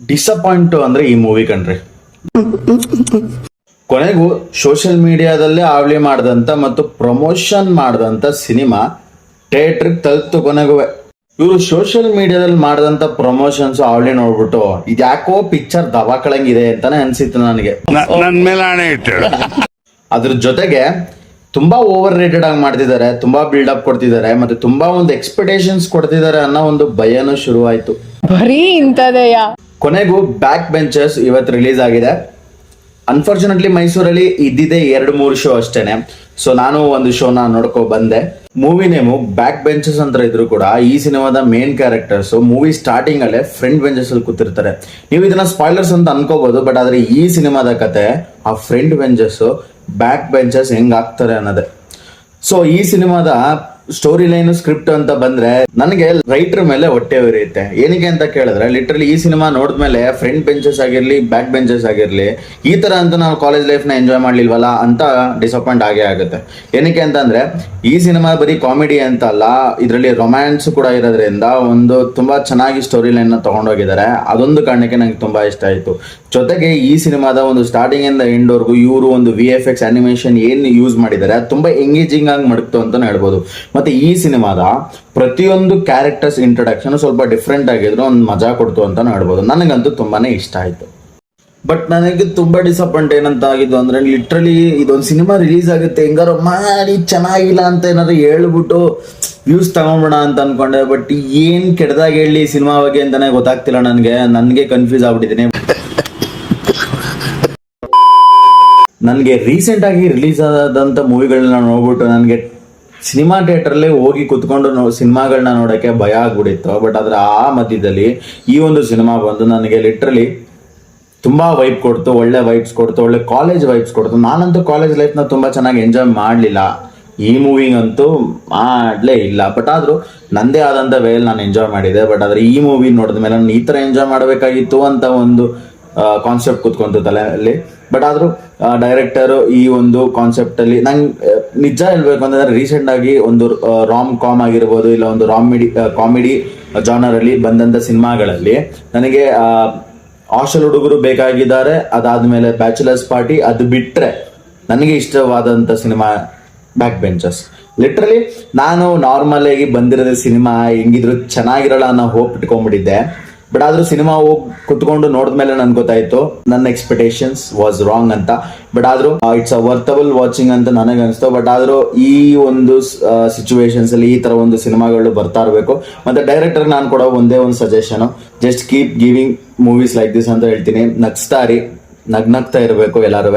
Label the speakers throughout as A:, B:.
A: Disappoint ಅಂದ್ರೆ ಈ movie ಕಣ್ರಿ. ಕೊನೆಗೂ ಸೋಷಿಯಲ್ ಮೀಡಿಯಾದಲ್ಲೇ ಆವಳಿ ಮಾಡಿದಂತ ಮತ್ತು ಪ್ರಮೋಷನ್ ಮಾಡಿದಂತ ಸಿನಿಮಾ ಥಿಯೇಟರ್ ತಲುಪ್ತು ಕೊನೆಗೂ ಇವರು ಸೋಷಿಯಲ್ ಮೀಡಿಯಾದಲ್ಲಿ ಮಾಡಿದಂತ ಪ್ರಮೋಷನ್ಸ್ ಆವಳಿ ನೋಡ್ಬಿಟ್ಟು ಇದ್ಯಾಕೋ ಪಿಕ್ಚರ್ ದವಾಕಳಂಗಿದೆ ಅಂತಾನೆ ಅನ್ಸಿತ್ತು ನನಗೆ. ಅದ್ರ ಜೊತೆಗೆ ತುಂಬಾ ಓವರ್ ರೇಟೆಡ್ ಆಗಿ ಮಾಡ್ತಿದ್ದಾರೆ ತುಂಬಾ ಬಿಲ್ಡಪ್ ಕೊಡ್ತಿದ್ದಾರೆ ಮತ್ತೆ ತುಂಬಾ ಒಂದು ಎಕ್ಸ್ಪೆಕ್ಟೇಷನ್ಸ್ ಕೊಡ್ತಿದ್ದಾರೆ ಅನ್ನೋ ಒಂದು ಭಯನೂ ಶುರುವಾಯ್ತು.
B: ಬರೀ ಇಂಥದೆಯಾ?
A: ಕೊನೆಗೂ ಬ್ಯಾಕ್ ಬೆಂಚರ್ಸ್ ಇವತ್ತು ರಿಲೀಸ್ ಆಗಿದೆ. ಅನ್ಫಾರ್ಚುನೇಟ್ಲಿ ಮೈಸೂರಲ್ಲಿ ಇದ್ದಿದೆ ಎರಡು, ಮೂರು ಶೋ ಅಷ್ಟೇನೆ. ಸೊ ನಾನು ಒಂದು ಶೋನ ನೋಡ್ಕೊ ಬಂದೆ. ಮೂವಿ ನೇಮು ಬ್ಯಾಕ್ ಬೆಂಚಸ್ ಅಂತ ಇದ್ರು ಕೂಡ ಈ ಸಿನಿಮಾದ ಮೇನ್ ಕ್ಯಾರೆಕ್ಟರ್ಸ್ ಮೂವಿ ಸ್ಟಾರ್ಟಿಂಗ್ ಅಲ್ಲೇ ಫ್ರೆಂಡ್ ಬೆಂಚಸ್ ಅಲ್ಲಿ ಕೂತಿರ್ತಾರೆ. ನೀವು ಇದನ್ನ ಸ್ಪಾಯ್ಲರ್ಸ್ ಅಂತ ಅನ್ಕೋಬಹುದು ಬಟ್ ಆದ್ರೆ ಈ ಸಿನಿಮಾದ ಕತೆ, ಆ ಫ್ರೆಂಡ್ ಬೆಂಚಸ್ ಬ್ಯಾಕ್ ಬೆಂಚಸ್ ಹೆಂಗ್ ಆಗ್ತಾರೆ ಅನ್ನೋದೇ. ಸೊ ಈ ಸಿನಿಮಾದ ಸ್ಟೋರಿ ಲೈನ್ ಸ್ಕ್ರಿಪ್ಟ್ ಅಂತ ಬಂದ್ರೆ ನನಗೆ ರೈಟರ್ ಮೇಲೆ ಹೊಟ್ಟೆ ಇರುತ್ತೆ ಏನಕ್ಕೆ ಅಂತ ಕೇಳಿದ್ರೆ ಲಿಟ್ರಲಿ ಈ ಸಿನಿಮಾ ನೋಡಿದ್ಮೇಲೆ ಫ್ರಂಟ್ ಬೆಂಚಸ್ ಆಗಿರ್ಲಿ ಬ್ಯಾಕ್ ಬೆಂಚಸ್ ಆಗಿರ್ಲಿ, ಈ ತರ ಅಂತ ನಾವು ಕಾಲೇಜ್ ಲೈಫ್ನ ಎಂಜಾಯ್ ಮಾಡ್ಲಿಲ್ವಲ್ಲ ಅಂತ ಡಿಸಪಾಯಿಂಟ್ ಆಗೇ ಆಗುತ್ತೆ. ಏನಕ್ಕೆ ಅಂತಂದ್ರೆ, ಈ ಸಿನಿಮಾ ಬರೀ ಕಾಮಿಡಿ ಅಂತ ಅಲ್ಲ, ಇದರಲ್ಲಿ ರೊಮ್ಯಾನ್ಸ್ ಕೂಡ ಇರೋದ್ರಿಂದ ಒಂದು ತುಂಬಾ ಚೆನ್ನಾಗಿ ಸ್ಟೋರಿ ಲೈನ್ನ ತಗೊಂಡೋಗಿದ್ದಾರೆ. ಅದೊಂದು ಕಾರಣಕ್ಕೆ ನಂಗೆ ತುಂಬಾ ಇಷ್ಟ ಆಯ್ತು. ಜೊತೆಗೆ ಈ ಸಿನಿಮಾದ ಒಂದು ಸ್ಟಾರ್ಟಿಂಗ್ ಇಂದ ಎಂಡ್ ಇವರು ಒಂದು ವಿ ಎಫ್ ಎಕ್ಸ್ ಅನಿಮೇಷನ್ ಏನು ಯೂಸ್ ಮಾಡಿದ್ದಾರೆ ತುಂಬಾ ಎಂಗೇಜಿಂಗ್ ಆಗಿ ಮಡಕ್ತು ಅಂತ ಹೇಳ್ಬೋದು. ಮತ್ತೆ ಈ ಸಿನಿಮಾದ ಪ್ರತಿಯೊಂದು ಕ್ಯಾರೆಕ್ಟರ್ಸ್ ಇಂಟ್ರೊಡಕ್ಷನ್ ಸ್ವಲ್ಪ ಡಿಫ್ರೆಂಟ್ ಆಗಿದ್ರು ಒಂದು ಮಜಾ ಕೊಡ್ತು ಅಂತ ಹೇಳ್ಬೋದು ನನಗಂತೂ ತುಂಬಾನೇ ಇಷ್ಟ ಆಯ್ತು. ಬಟ್ ನನಗೆ ತುಂಬಾ ಡಿಸಪಾಯಿಂಟ್ ಏನಂತ ಆಗಿದ್ದು ಅಂದ್ರೆ ಲಿಟ್ರಲಿ ಇದೊಂದು ಸಿನಿಮಾ ರಿಲೀಸ್ ಆಗುತ್ತೆ, ಹೆಂಗಾರು ಮಾಡಿ ಚೆನ್ನಾಗಿಲ್ಲ ಅಂತ ಏನಾದ್ರು ಹೇಳ್ಬಿಟ್ಟು ವ್ಯೂಸ್ ತಗೊಂಬೋಣ ಅಂತ ಅನ್ಕೊಂಡೆ. ಬಟ್ ಏನ್ ಕೆಡ್ದಾಗ ಹೇಳಿ ಸಿನಿಮಾ ಬಗ್ಗೆ ಅಂತಾನೆ ಗೊತ್ತಾಗ್ತಿಲ್ಲ ನನಗೆ. ನನಗೆ ಕನ್ಫ್ಯೂಸ್ ಆಗ್ಬಿಟ್ಟಿದ್ದೀನಿ. ನನಗೆ ರೀಸೆಂಟ್ ಆಗಿ ರಿಲೀಸ್ ಆದಂತ ಮೂವಿಗಳನ್ನ ನೋಡ್ಬಿಟ್ಟು ನನಗೆ ಸಿನಿಮಾ ಥಿಯೇಟರ್ಲ್ಲೇ ಹೋಗಿ ಕುತ್ಕೊಂಡು ನೋ ಸಿನಿಮಾಗಳನ್ನ ನೋಡೋಕ್ಕೆ ಭಯ ಆಗ್ಬಿಡಿತ್ತು ಬಟ್ ಅದ್ರ ಆ ಮಧ್ಯದಲ್ಲಿ ಈ ಒಂದು ಸಿನಿಮಾ ಬಂದು ನನಗೆ ಲಿಟ್ರಲಿ ತುಂಬಾ ವೈಬ್ ಕೊಡ್ತು, ಒಳ್ಳೆ ವೈಬ್ಸ್ ಕೊಡ್ತು, ಒಳ್ಳೆ ಕಾಲೇಜ್ ವೈಬ್ಸ್ ಕೊಡ್ತು. ನಾನಂತೂ ಕಾಲೇಜ್ ಲೈಫ್ನ ತುಂಬಾ ಚೆನ್ನಾಗಿ ಎಂಜಾಯ್ ಮಾಡಲಿಲ್ಲ. ಈ ಮೂವಿಗಂತೂ ಮಾಡಲೇ ಇಲ್ಲ. ಬಟ್ ಆದ್ರೂ ನಂದೇ ಆದಂಥ ವೇಲ್ ನಾನು ಎಂಜಾಯ್ ಮಾಡಿದೆ. ಬಟ್ ಆದ್ರೆ ಈ ಮೂವಿ ನೋಡಿದ ಮೇಲೆ ನಾನು ಈ ಥರ ಎಂಜಾಯ್ ಮಾಡಬೇಕಾಗಿತ್ತು ಅಂತ ಒಂದು ಕಾನ್ಸೆಪ್ಟ್ ಕುತ್ಕೊಂತು ತಲೆಯಲ್ಲಿ ಬಟ್ ಆದ್ರೂ ಡೈರೆಕ್ಟರ್ ಈ ಒಂದು ಕಾನ್ಸೆಪ್ಟ್ ಅಲ್ಲಿ ನಂಗೆ ನಿಜ ಹೇಳ್ಬೇಕು ಅಂತಂದ್ರೆ ರೀಸೆಂಟ್ ಆಗಿ ಒಂದು ರಾಮ್ ಕಾಮ್ ಆಗಿರ್ಬೋದು ಇಲ್ಲ ಒಂದು ರಾಮಿಡಿ ಕಾಮಿಡಿ ಜಾನರ್ ಅಲ್ಲಿ ಬಂದಂತ ಸಿನಿಮಾಗಳಲ್ಲಿ ನನಗೆ ಹಾಸ್ಟೆಲ್ ಹುಡುಗರು ಬೇಕಾಗಿದ್ದಾರೆ, ಅದಾದ್ಮೇಲೆ ಬ್ಯಾಚುಲರ್ಸ್ ಪಾರ್ಟಿ ಅದು ಬಿಟ್ಟರೆ ನನಗೆ ಇಷ್ಟವಾದಂತ ಸಿನಿಮಾ ಬ್ಯಾಕ್ ಬೆಂಚಸ್ ಲಿಟ್ರಲಿ ನಾನು ನಾರ್ಮಲ್ ಆಗಿ ಬಂದಿರೋದೇ ಸಿನಿಮಾ, ಹೆಂಗಿದ್ರು ಚೆನ್ನಾಗಿರಲ್ಲ ಅನ್ನೋ ಹೋಪ್ ಇಟ್ಕೊಂಡ್ಬಿಟ್ಟಿದ್ದೆ. ಬಟ್ ಆದ್ರೂ ಸಿನಿಮಾ ಹೋಗಿ ಕುತ್ಕೊಂಡು ನೋಡಿದ್ಮೇಲೆ ನನ್ಗೆ ಗೊತ್ತಾಯ್ತು, ನನ್ನ ಎಕ್ಸ್ಪೆಕ್ಟೇಷನ್ಸ್ ವಾಸ್ ರಾಂಗ್ ಅಂತ. ಬಟ್ ಆದ್ರೂ ಇಟ್ಸ್ ಅ ವರ್ತಬಲ್ ವಾಚಿಂಗ್ ಅಂತ ನನಗೆ ಅನಿಸ್ತು. ಬಟ್ ಆದ್ರೂ ಈ ಒಂದು ಸಿಚುವೇಶನ್ಸ್ ಅಲ್ಲಿ ಈ ತರ ಒಂದು ಸಿನಿಮಾಗಳು ಬರ್ತಾ ಇರಬೇಕು. ಮತ್ತೆ ಡೈರೆಕ್ಟರ್ ನಾನು ಕೊಡೋ ಒಂದೇ ಒಂದು suggestion just keep giving movies like this ಅಂತ ಹೇಳ್ತೀನಿ. ನಗ್ಸ್ತಾ ಇರಿ. ನಗ್ನಗ್ತಾ ಇರಬೇಕು ಎಲ್ಲಾರು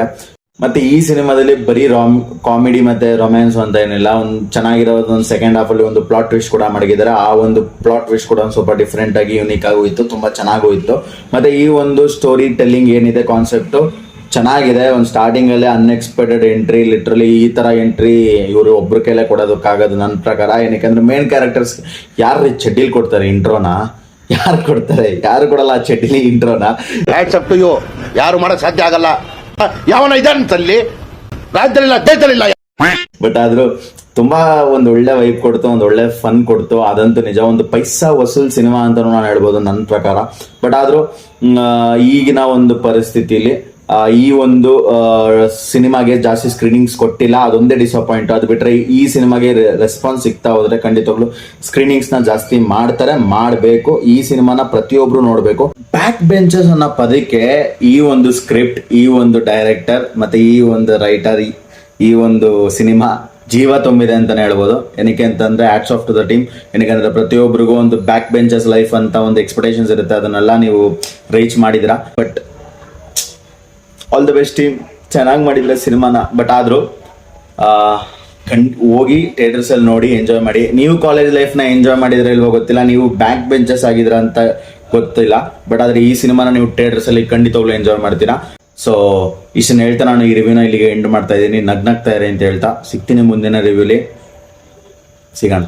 A: ಮತ್ತೆ ಈ ಸಿನಿಮಾದಲ್ಲಿ ಬರೀ ರಾಮ್, ಕಾಮಿಡಿ ಮತ್ತೆ ರೊಮ್ಯಾನ್ಸ್ ಅಂತ ಏನಿಲ್ಲ, ಒಂದು ಚೆನ್ನಾಗಿರೋದು ಒಂದು ಸೆಕೆಂಡ್ ಹಾಫ್ ಅಲ್ಲಿ ಒಂದು ಪ್ಲಾಟ್ ಟ್ವಿಸ್ಟ್ ಕೂಡ ಮಾಡಿದ್ದಾರೆ ಆ ಒಂದು ಪ್ಲಾಟ್ ಟ್ವಿಸ್ಟ್ ಕೂಡ ಒಂದು ಸ್ವಲ್ಪ ಡಿಫ್ರೆಂಟ್ ಆಗಿ ಯೂನಿಕ್ ಆಗೋಯ್ತು ತುಂಬಾ ಚೆನ್ನಾಗಿ ಹೋಯ್ತು. ಮತ್ತೆ ಈ ಒಂದು ಸ್ಟೋರಿ ಟೆಲ್ಲಿಂಗ್ ಏನಿದೆ ಕಾನ್ಸೆಪ್ಟ್ ಚೆನ್ನಾಗಿದೆ. ಒಂದು ಸ್ಟಾರ್ಟಿಂಗ್ ಅಲ್ಲಿ ಅನ್ಎಕ್ಸ್ಪೆಕ್ಟೆಡ್ ಎಂಟ್ರಿ ಲಿಟ್ರಲಿ ಈ ತರ ಎಂಟ್ರಿ ಇವರು ಒಬ್ರ ಕೈಲೇ ಕೊಡೋದಕ್ಕಾಗೋದು ನನ್ನ ಪ್ರಕಾರ. ಏನಕ್ಕೆ ಅಂದ್ರೆ ಮೇನ್ ಕ್ಯಾರೆಕ್ಟರ್ಸ್ ಯಾರು ಚಡ್ಡಿಲ್ ಕೊಡ್ತಾರೆ ಇಂಟ್ರೋನ ಯಾರು ಕೊಡ್ತಾರೆ? ಯಾರು ಕೊಡಲ್ಲ ಆ ಚಡ್ಡಿಲಿ ಇಂಟ್ರೋನ
C: ಯಾರು ಮಾಡಕ್ ಸಾಧ್ಯ ಆಗಲ್ಲ. ಯಾವನ ಇದಾನಂತಲ್ಲಿ ರಾಜ್ಯದಲ್ಲಿಲ್ಲ ದೇಶದಲ್ಲಿಲ್ಲ
A: ಬಟ್ ಆದ್ರೂ ತುಂಬಾ ಒಂದ್ ಒಳ್ಳೆ ವೈಬ್ ಕೊಡ್ತು, ಒಂದ್ ಒಳ್ಳೆ ಫನ್ ಕೊಡ್ತು. ಅದಂತೂ ನಿಜ, ಒಂದು ಪೈಸಾ ವಸೂಲ್ ಸಿನಿಮಾ ಅಂತ ನಾನು ಹೇಳ್ಬೋದು ನನ್ನ ಪ್ರಕಾರ. ಬಟ್ ಆದ್ರೂ ಈಗಿನ ಒಂದು ಪರಿಸ್ಥಿತಿಲಿ ಈ ಒಂದು ಸಿನಿಮಾಗೆ ಜಾಸ್ತಿ ಸ್ಕ್ರೀನಿಂಗ್ಸ್ ಕೊಟ್ಟಿಲ್ಲ. ಅದೊಂದೇ ಡಿಸಪಾಯಿಂಟ್ ಅದು ಬಿಟ್ರೆ ಈ ಸಿನಿಮಾಗೆ ರೆಸ್ಪಾನ್ಸ್ ಸಿಗ್ತಾ ಹೋದ್ರೆ ಖಂಡಿತವಾಗ್ಲು ಸ್ಕ್ರೀನಿಂಗ್ಸ್ನ ಜಾಸ್ತಿ ಮಾಡ್ತಾರೆ, ಮಾಡಬೇಕು. ಈ ಸಿನಿಮಾನ ಪ್ರತಿಯೊಬ್ರು ನೋಡಬೇಕು. ಬ್ಯಾಕ್ ಬೆಂಚಸ್ ಅನ್ನೋ ಪದಕ್ಕೆ ಈ ಒಂದು ಸ್ಕ್ರಿಪ್ಟ್ ಈ ಒಂದು ಡೈರೆಕ್ಟರ್ ಮತ್ತೆ ಈ ಒಂದು ರೈಟರ್ ಈ ಒಂದು ಸಿನಿಮಾ ಜೀವ ತುಂಬಿದೆ ಅಂತಾನೆ ಹೇಳ್ಬೋದು. ಏನಕ್ಕೆ ಅಂತಂದ್ರೆ hats off to the team ಏನಕ್ಕೆ ಪ್ರತಿಯೊಬ್ಬರಿಗೂ ಒಂದು ಬ್ಯಾಕ್ ಬೆಂಚಸ್ ಲೈಫ್ ಅಂತ ಒಂದು ಎಕ್ಸ್ಪೆಕ್ಟೇಷನ್ಸ್ ಇರುತ್ತೆ. ಅದನ್ನೆಲ್ಲ ನೀವು reach ಮಾಡಿದಿರಾ but all the best team ಚೆನ್ನಾಗಿ ಮಾಡಿದ್ರೆ ಸಿನಿಮಾನ. ಬಟ್ ಆದರೂ ಕಣ್ ಹೋಗಿ ಥಿಯೇಟರ್ಸಲ್ಲಿ ನೋಡಿ ಎಂಜಾಯ್ ಮಾಡಿ. ನೀವು ಕಾಲೇಜ್ ಲೈಫ್ನ ಎಂಜಾಯ್ ಮಾಡಿದ್ರೆ ಇಲ್ವೋ ಗೊತ್ತಿಲ್ಲ. ನೀವು ಬ್ಯಾಂಕ್ ಬೆಂಚಸ್ ಆಗಿದ್ರ ಅಂತ ಗೊತ್ತಿಲ್ಲ. ಬಟ್ ಆದರೆ ಈ ಸಿನಿಮಾನ ನೀವು ಥಿಯೇಟರ್ಸಲ್ಲಿ ಖಂಡಿತವಾಗ್ಲೂ ಎಂಜಾಯ್ ಮಾಡ್ತೀರಾ. ಸೊ ಇಷ್ಟನ್ನು ಹೇಳ್ತಾ ನಾನು ಈ ರಿವ್ಯೂನ ಇಲ್ಲಿಗೆ ಎಂಡ್ ಮಾಡ್ತಾ ಇದ್ದೀನಿ. ನಗ್ನಗ್ತಾ ಅಂತ ಹೇಳ್ತಾ. ಸಿಗ್ತೀನಿ ಮುಂದಿನ ರಿವ್ಯೂಲಿ ಸಿಗೋಣ.